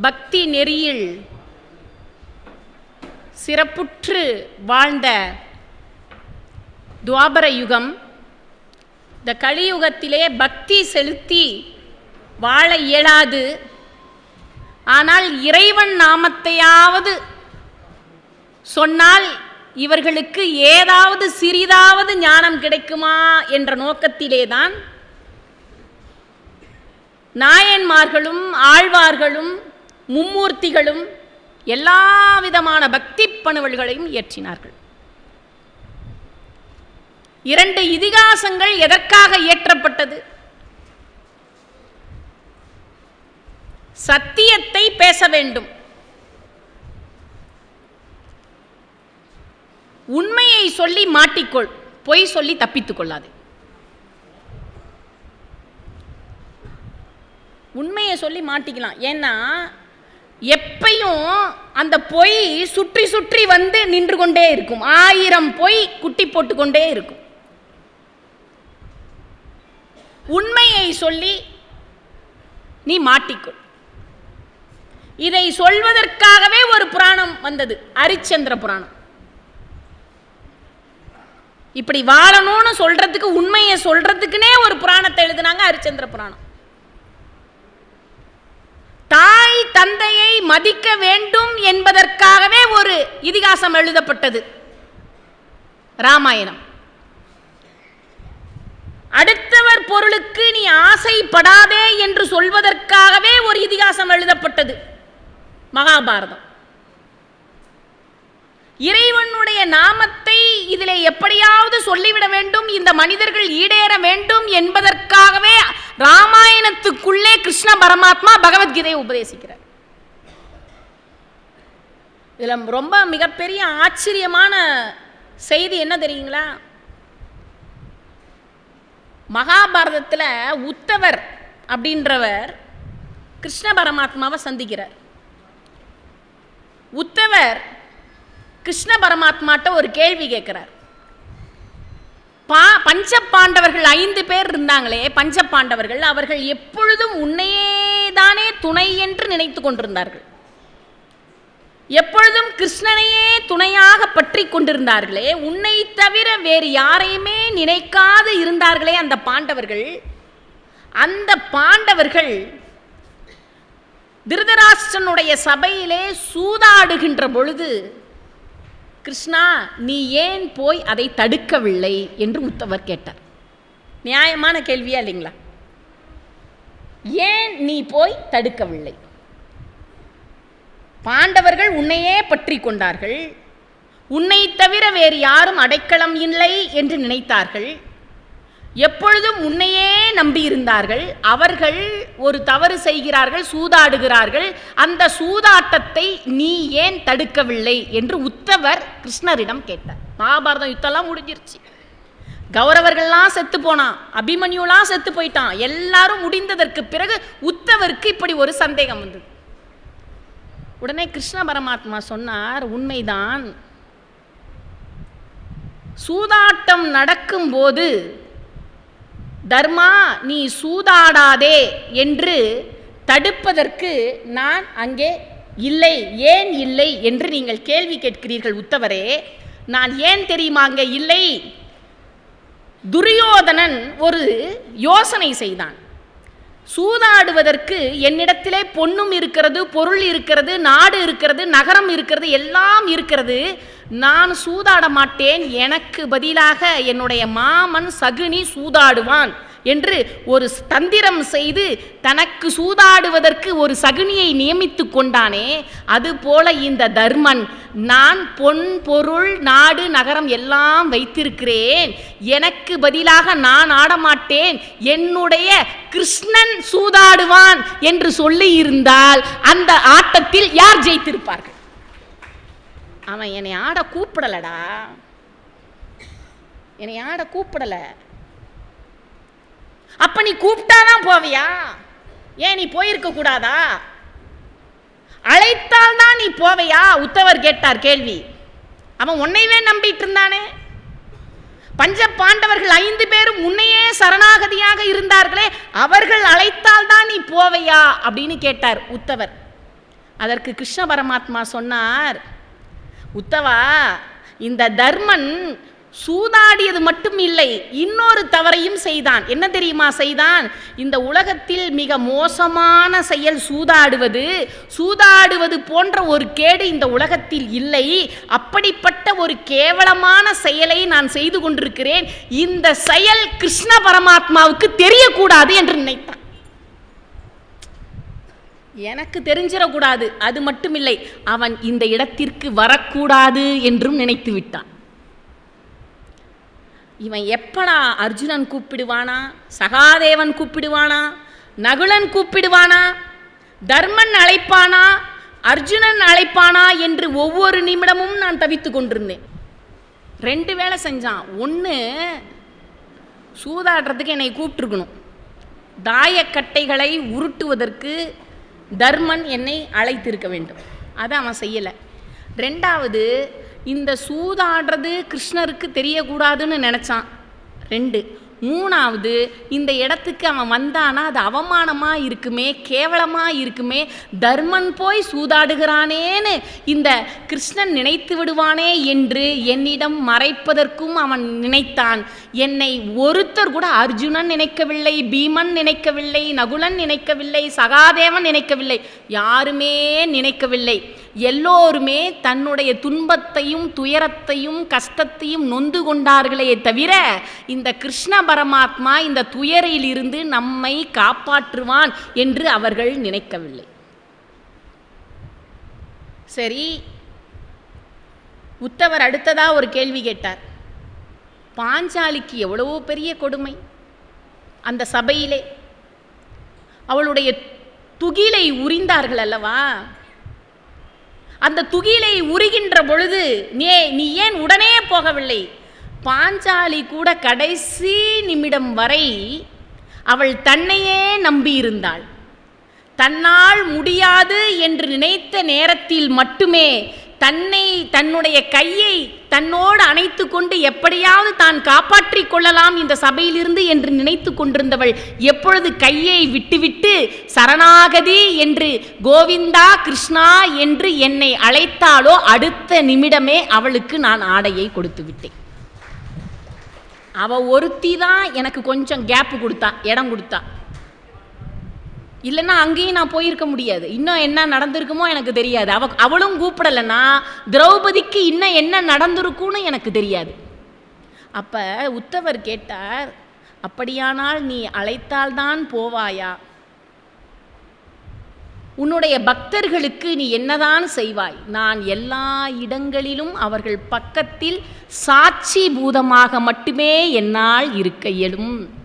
பக்தி நெறியில் சிறப்புற்று வாழ்ந்த துவாபர யுகம் இந்த கலியுகத்திலே பக்தி செலுத்தி வாழ இயலாது. ஆனால் இறைவன் நாமத்தையாவது சொன்னால் இவர்களுக்கு ஏதாவது சிறிதாவது ஞானம் கிடைக்குமா என்ற நோக்கத்திலேதான் நாயன்மார்களும் ஆழ்வார்களும் மும்மூர்த்திகளும் எல்லா விதமான பக்தி பணுவல்களையும் இயற்றினார்கள். இரண்டு இதிகாசங்கள் எதற்காக இயற்றப்பட்டது? சத்தியத்தை பேச வேண்டும். உண்மையை சொல்லி மாட்டிக்கொள் பொய் சொல்லி தப்பித்துக் கொள்ளாது. உண்மையை சொல்லி மாட்டிக்கலாம். ஏன்னா எப்பையும் அந்த பொய் சுற்றி சுற்றி வந்து நின்று கொண்டே இருக்கும். ஆயிரம் பொய் குட்டி போட்டுக்கொண்டே இருக்கும். உண்மையை சொல்லி நீ மாட்டிக்கொள். இதை சொல்வதற்காகவே ஒரு புராணம் வந்தது. அரிச்சந்திர புராணம். இப்படி வாழணும்னு சொல்றதுக்கு உண்மையை சொல்றதுக்குன்னே ஒரு புராணத்தை எழுதினாங்க அரிச்சந்திர புராணம். தாய் தந்தையை மதிக்க வேண்டும் என்பதற்காகவே ஒரு இதிகாசம் எழுதப்பட்டது. ராமாயணம். அடுத்தவர் பொருளுக்கு நீ ஆசைப்படாதே என்று சொல்வதற்காகவே ஒரு இதிகாசம் எழுதப்பட்டது. மகாபாரதம். இறைவனுடைய நாமத்தை இதில் எப்படியாவது சொல்லிவிட வேண்டும் இந்த மனிதர்கள் ஈடேற வேண்டும் என்பதற்காகவே ராமாயணத்துக்குள்ளே கிருஷ்ண பரமாத்மா பகவத்கீதையை உபதேசிக்கிறார். இதில் ரொம்ப மிகப்பெரிய ஆச்சரியமான செய்தி என்ன தெரியுங்களா? மகாபாரதத்தில் உத்தவர் அப்படின்றவர் கிருஷ்ண பரமாத்மாவை சந்திக்கிறார். உத்தவர் கிருஷ்ண பரமாத்மாட்ட ஒரு கேள்வி கேட்கிறார் பா பஞ்ச பாண்டவர்கள் ஐந்து பேர் இருந்தாங்களே பஞ்ச பாண்டவர்கள் அவர்கள் எப்பொழுதும் உன்னையே தானே துணை என்று நினைத்து கொண்டிருந்தார்கள். எப்பொழுதும் கிருஷ்ணனையே துணையாக பற்றி கொண்டிருந்தார்களே உன்னை தவிர வேறு யாரையுமே நினைக்காது இருந்தார்களே அந்த பாண்டவர்கள். அந்த பாண்டவர்கள் திருதராஷ்டனுடைய சபையிலே சூதாடுகின்ற பொழுது கிருஷ்ணா நீ ஏன் போய் அதை தடுக்கவில்லை? என்று உத்தவர் கேட்டார். நியாயமான கேள்வியா இல்லைங்களா? ஏன் நீ போய் தடுக்கவில்லை? பாண்டவர்கள் உன்னையே பற்றி கொண்டார்கள். உன்னை தவிர வேறு யாரும் அடைக்கலம் இல்லை என்று நினைத்தார்கள். எப்பொழுதும் உன்னையே நம்பியிருந்தார்கள். அவர்கள் ஒரு தவறு செய்கிறார்கள் சூதாடுகிறார்கள். அந்த சூதாட்டத்தை நீ ஏன் தடுக்கவில்லை? என்று உத்தவர் கிருஷ்ணரிடம் கேட்டார். மகாபாரதம் யுத்தம்லாம் முடிஞ்சிருச்சு. கௌரவர்கள்லாம் செத்து போனான் அபிமன்யுலாம் செத்து போயிட்டான். எல்லாரும் முடிந்ததற்கு பிறகு உத்தவருக்கு இப்படி ஒரு சந்தேகம் வந்தது. உடனே கிருஷ்ண பரமாத்மா சொன்னார் உண்மைதான். சூதாட்டம் நடக்கும்போது தர்மா நீ சூதாடாதே என்று தடுப்பதற்கு நான் அங்கே இல்லை ஏன் இல்லை என்று நீங்கள் கேள்வி கேட்கிறீர்கள் உத்தவரே. நான் ஏன் தெரியுமா அங்கே இல்லை? துரியோதனன் ஒரு யோசனை செய்தான். சூதாடுவதற்கு என்னிடத்திலே பொண்ணும் இருக்கிறது பொருள் இருக்கிறது நாடு இருக்கிறது நகரம் இருக்கிறது எல்லாம் இருக்கிறது. நான் சூதாட மாட்டேன் எனக்கு பதிலாக என்னுடைய மாமன் சகுனி சூதாடுவான் என்று ஒரு தந்திரம் செய்து தனக்கு சூதாடுவதற்கு ஒரு சகுனியை நியமித்து கொண்டானே அதுபோல இந்த தர்மன் நான் பொன் பொருள் நாடு நகரம் எல்லாம் வைத்திருக்கிறேன் எனக்கு பதிலாக நான் ஆடமாட்டேன் என்னுடைய கிருஷ்ணன் சூதாடுவான் என்று சொல்லியிருந்தால் அந்த ஆட்டத்தில் யார் ஜெயித்திருப்பார்கள்? அவன் என்னை ஆட கூப்பிடலடா. என்னை ஆட கூப்பிடல. அப்ப நீ கூப்பிட்டாதான் போவியா? ஏன் நீ போயிருக்க கூடாதா? அழைத்தால் தான் நீ போவையா? உத்தவர் கேட்டார் கேள்வி. அவன் உன்னையவே நம்பிட்டு இருந்தானே. பஞ்ச பாண்டவர்கள் ஐந்து பேரும் உன்னையே சரணாகதியாக இருந்தார்களே அவர்கள் அழைத்தால் தான் நீ போவையா? அப்படின்னு கேட்டார் உத்தவர். அதற்கு கிருஷ்ண பரமாத்மா சொன்னார் உத்தவா இந்த தர்மன் சூதாடியது மட்டும் இல்லை இன்னொரு தவறையும் செய்தான். என்ன தெரியுமா செய்தான்? இந்த உலகத்தில் மிக மோசமான செயல் சூதாடுவது சூதாடுவது போன்ற ஒரு கேடு இந்த உலகத்தில் இல்லை. அப்படிப்பட்ட ஒரு கேவலமான செயலை நான் செய்து கொண்டிருக்கிறேன். இந்த செயல் கிருஷ்ண பரமாத்மாவுக்கு தெரியக்கூடாது என்று நினைத்தான். எனக்கு தெரிஞ்சிடக்கூடாது. அது மட்டுமில்லை அவன் இந்த இடத்திற்கு வரக்கூடாது என்றும் நினைத்து விட்டான். இவன் எப்படா அர்ஜுனன் கூப்பிடுவானா சகாதேவன் கூப்பிடுவானா நகுலன் கூப்பிடுவானா தர்மன் அழைப்பானா அர்ஜுனன் அழைப்பானா என்று ஒவ்வொரு நிமிடமும் நான் தவித்து கொண்டிருந்தேன். ரெண்டு வேலை செஞ்சான். ஒன்று சூதாடுறதுக்கு என்னை கூப்பிட்டுருக்கணும். தாயக்கட்டைகளை உருட்டுவதற்கு தர்மன் என்னை அழைத்திருக்க வேண்டும். அதை அவன் செய்யலை. ரெண்டாவது இந்த சூதாடுறது கிருஷ்ணருக்கு தெரியக்கூடாதுன்னு நினச்சான். ரெண்டு மூணாவது இந்த இடத்துக்கு அவன் வந்தானா அது அவமானமாக இருக்குமே கேவலமாக இருக்குமே தர்மன் போய் சூதாடுகிறானேன்னு இந்த கிருஷ்ணன் நினைத்து விடுவானே என்று என்னிடம் மறைப்பதற்கும் அவன் நினைத்தான். என்னை ஒருத்தர் கூட அர்ஜுனன் நினைக்கவில்லை பீமன் நினைக்கவில்லை நகுலன் நினைக்கவில்லை சகாதேவன் நினைக்கவில்லை யாருமே நினைக்கவில்லை. எல்லோருமே தன்னுடைய துன்பத்தையும் துயரத்தையும் கஷ்டத்தையும் நொந்து கொண்டார்களே தவிர இந்த கிருஷ்ண பரமாத்மா இந்த துயரிலிருந்து நம்மை காப்பாற்றுவான் என்று அவர்கள் நினைக்கவில்லை. சரி உத்தவர் அடுத்ததா ஒரு கேள்வி கேட்டார். பாஞ்சாலிக்கு எவ்வளவோ பெரிய கொடுமை அந்த சபையிலே. அவளுடைய துகிலை உரிந்தார்கள் அல்லவா? அந்த துகிலை உருகின்ற பொழுது நீ நீ ஏன் உடனே போகவில்லை? பாஞ்சாலி கூட கடைசி நிமிடம் வரை அவள் தன்னையே நம்பியிருந்தாள். தன்னால் முடியாது என்று நினைத்த நேரத்தில் மட்டுமே தன்னை தன்னுடைய கையை தன்னோடு அணைத்து கொண்டு எப்படியாவது தான் காப்பாற்றிக் கொள்ளலாம் இந்த சபையிலிருந்து என்று நினைத்து கொண்டிருந்தவள் எப்பொழுது கையை விட்டுவிட்டு சரணாகதி என்று கோவிந்தா கிருஷ்ணா என்று என்னை அழைத்தாலோ அடுத்த நிமிடமே அவளுக்கு நான் ஆடையை கொடுத்து விட்டேன். அவ ஒருத்தி தான் எனக்கு கொஞ்சம் கேப்பு கொடுத்தா இடம் கொடுத்தா. இல்லைன்னா அங்கேயும் நான் போயிருக்க முடியாது. இன்னும் என்ன நடந்திருக்குமோ எனக்கு தெரியாது. அவ அவளும் கூப்பிடலைன்னா திரௌபதிக்கு இன்னும் என்ன நடந்திருக்கும்னு எனக்கு தெரியாது. அப்போ உத்தவர் கேட்டார் அப்படியானால் நீ அழைத்தால்தான் போவாயா? உன்னுடைய பக்தர்களுக்கு நீ என்னதான் செய்வாய்? நான் எல்லா இடங்களிலும் அவர்கள் பக்கத்தில் சாட்சி பூதமாக மட்டுமே என்னால் இருக்க இயலும்.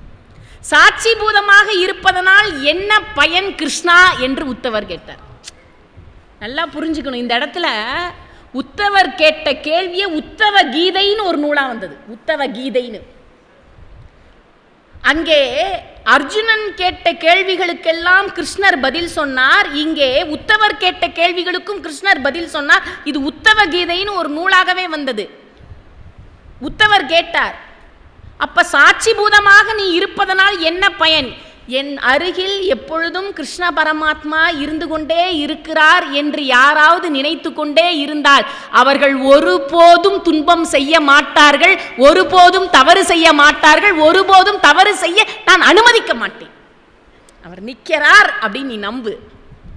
சாட்சி பூதமாக இருப்பதனால் என்ன பயன் கிருஷ்ணா என்று உத்தவர் கேட்டார். நல்லா புரிஞ்சுக்கணும். இந்த இடத்துல உத்தவர் கேட்ட கேள்வியை உத்தவ கீதைன்னு ஒரு நூலா வந்தது. உத்தவ கீதைன்னு. அங்கே அர்ஜுனன் கேட்ட கேள்விகளுக்கெல்லாம் கிருஷ்ணர் பதில் சொன்னார். இங்கே உத்தவர் கேட்ட கேள்விகளுக்கும் கிருஷ்ணர் பதில் சொன்னார். இது உத்தவ கீதைன்னு ஒரு நூலாகவே வந்தது. உத்தவர் கேட்டார் அப்ப சாட்சி பூதமாக நீ இருப்பதனால் என்ன பயன்? என் அருகில் எப்பொழுதும் கிருஷ்ண பரமாத்மா இருந்து கொண்டே இருக்கிறார் என்று யாராவது நினைத்து கொண்டே இருந்தால் அவர்கள் ஒருபோதும் துன்பம் செய்ய மாட்டார்கள் ஒருபோதும் தவறு செய்ய மாட்டார்கள் ஒருபோதும் தவறு செய்ய நான் அனுமதிக்க மாட்டேன். அவர் நிற்கிறார் அப்படின்னு நீ நம்பு.